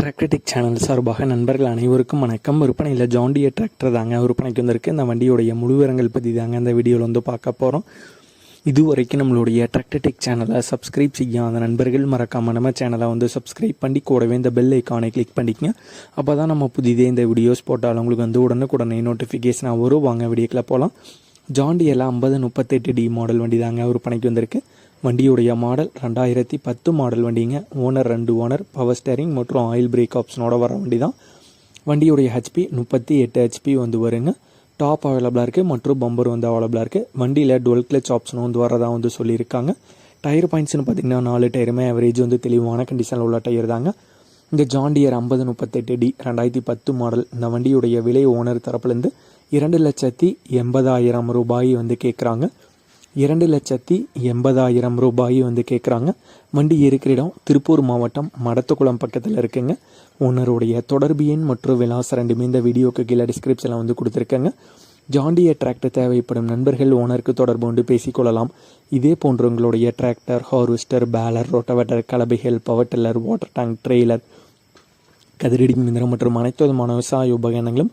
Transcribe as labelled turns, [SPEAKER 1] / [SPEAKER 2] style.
[SPEAKER 1] Tractor Tech channel சார்பாக நண்பர்கள் அனைவருக்கும் வணக்கம். விற்பனையில் ஜாண்டியர் டிராக்டர் தாங்க விற்பனைக்கு வந்திருக்கு. இந்த வண்டியுடைய முழு விவரங்கள் பற்றி தாங்க இந்த வீடியோவில் வந்து பார்க்க போகிறோம் இது வரைக்கும் நம்மளுடைய டிராக்டர்டெக் சேனலை சப்ஸ்கிரைப் செய்யாத நண்பர்கள் மறக்காம நம்ம சேனலை வந்து சப்ஸ்கிரைப் பண்ணி கூடவே இந்த பெல் ஐக்கானை கிளிக் பண்ணிக்கங்க. அப்போ தான் நம்ம புதிதே இந்த வீடியோஸ் போட்டால் உங்களுக்கு வந்து உடனுக்குடனே நோட்டிஃபிகேஷனாக வரும். வாங்க வீடியோக்கில் போகலாம் ஜாண்டியெல்லாம் ஐம்பது முப்பத்தெட்டு டி மாடல் வண்டி தாங்க விற்பனைக்கு வந்திருக்கு. வண்டியுடைய மாடல் ரெண்டாயிரத்தி பத்து மாடல் வண்டிங்க. ஓனர் ரெண்டு ஓனர் பவர் ஸ்டேரிங் மற்றும் ஆயில் பிரேக் ஆப்ஷனோட வர வண்டி தான் வண்டியுடைய ஹெச்பி முப்பத்தி எட்டு ஹெச்பி வந்து வருங்க. டாப் அவைலபிளாக இருக்குது மற்றும் பம்பர் வந்து அவைலபிளாக இருக்குது வண்டியில் டுவெல் கிளச் ஆப்ஷன் வந்து வரதா வந்து சொல்லியிருக்காங்க. டயர் பாயிண்ட்ஸ்னு பார்த்திங்கன்னா நாலு டயருமே ஆவரேஜ் வந்து தெளிவான கண்டிஷனில் உள்ள டயர் தாங்க. இந்த ஜாண்டியர் ஐம்பது முப்பத்தெட்டு டி ரெண்டாயிரத்தி பத்து மாடல். இந்த வண்டியுடைய விலை ஓனர் தரப்புலேருந்து இரண்டு லட்சத்தி எண்பதாயிரம் ரூபாய் வந்து கேட்குறாங்க இரண்டு லட்சத்தி எண்பதாயிரம் ரூபாய் வந்து கேட்குறாங்க வண்டி இருக்கிற இடம் திருப்பூர் மாவட்டம் மடத்துக்குளம் பக்கத்தில் இருக்குங்க. ஓனருடைய தொடர்பு எண் மற்றும் விலாசம் ரெண்டுமே இந்த வீடியோக்கு கீழே டிஸ்கிரிப்ஷனில் வந்து கொடுத்துருக்கேங்க. ஜாண்டிய டிராக்டர் தேவைப்படும் நண்பர்கள் ஓனருக்கு தொடர்பு கொண்டு பேசிக்கொள்ளலாம். இதே போன்று உங்களுடைய tractor harvester baler rotavator கலபைகள் power tiller water tank trailer கதிரடி மிந்திரம் மற்றும் அனைத்து விதமான விவசாய உபகரணங்களும்